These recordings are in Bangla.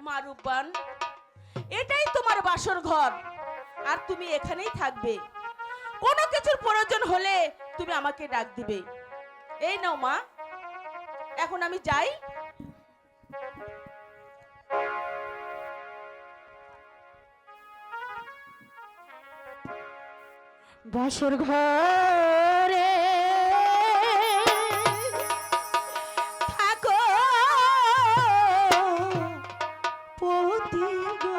মা এটাই তোমার বাসর ঘর। আর তুমি এখানেই থাকবে। কোনো কিছুর প্রয়োজন হলে তুমি আমাকে ডাক দিবে। এই নাও মা। এখন আমি যাই। বাসর ঘরে। গো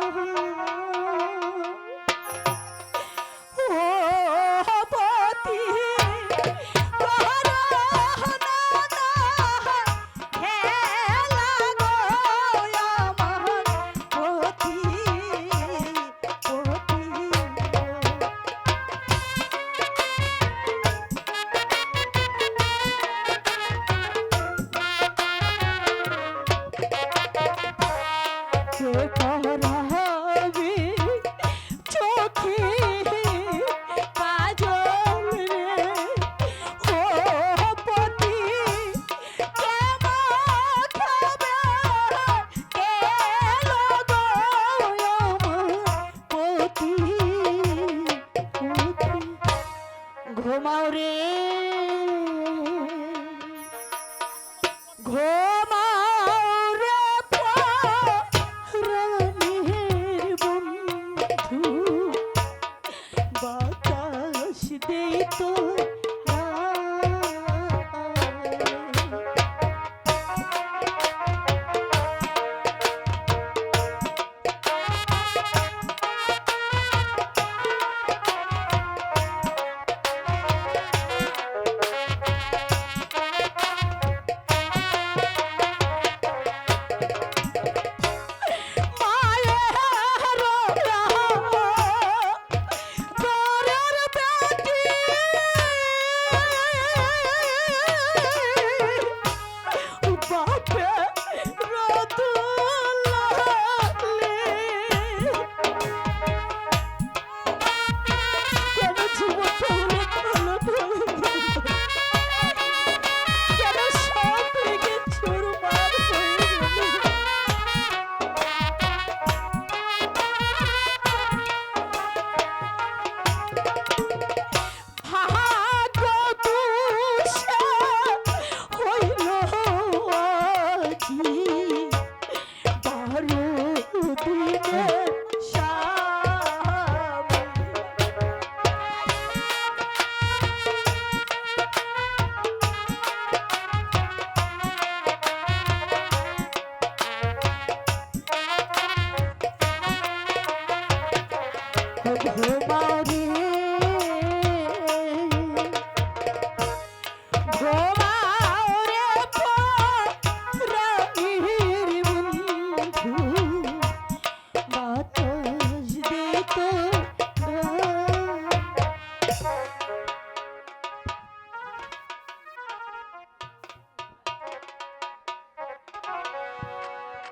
ঘুমাও রে। ঘুমাও রে রানীর বন্ধু বাতাস দে তো। ঘুমারে